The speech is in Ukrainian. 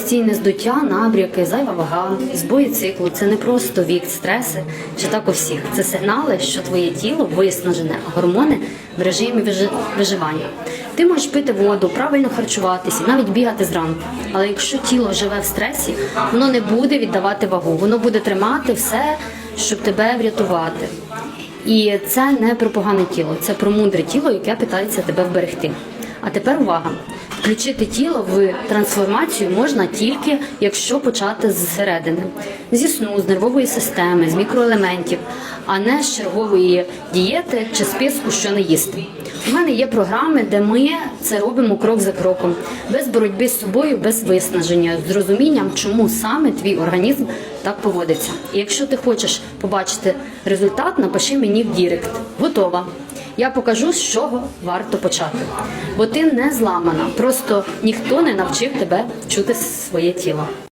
Постійне здуття, набряки, зайва вага, збої циклу це не просто вік, стреси чи так у всіх. Це сигнали, що твоє тіло виснажене, а гормони в режимі виживання. Ти можеш пити воду, правильно харчуватися, навіть бігати зранку. Але якщо тіло живе в стресі, воно не буде віддавати вагу, воно буде тримати все, щоб тебе врятувати. І це не про погане тіло, це про мудре тіло, яке питається тебе вберегти. А тепер увага. Включити тіло в трансформацію можна тільки якщо почати зсередини, зі сну, з нервової системи, з мікроелементів, а не з чергової дієти чи списку, що не їсти. У мене є програми, де ми це робимо крок за кроком, без боротьби з собою, без виснаження, з розумінням, чому саме твій організм так поводиться. І якщо ти хочеш побачити результат, напиши мені в Дірект. Готова. Я покажу, з чого варто почати. Бо ти не зламана, просто ніхто не навчив тебе чути своє тіло.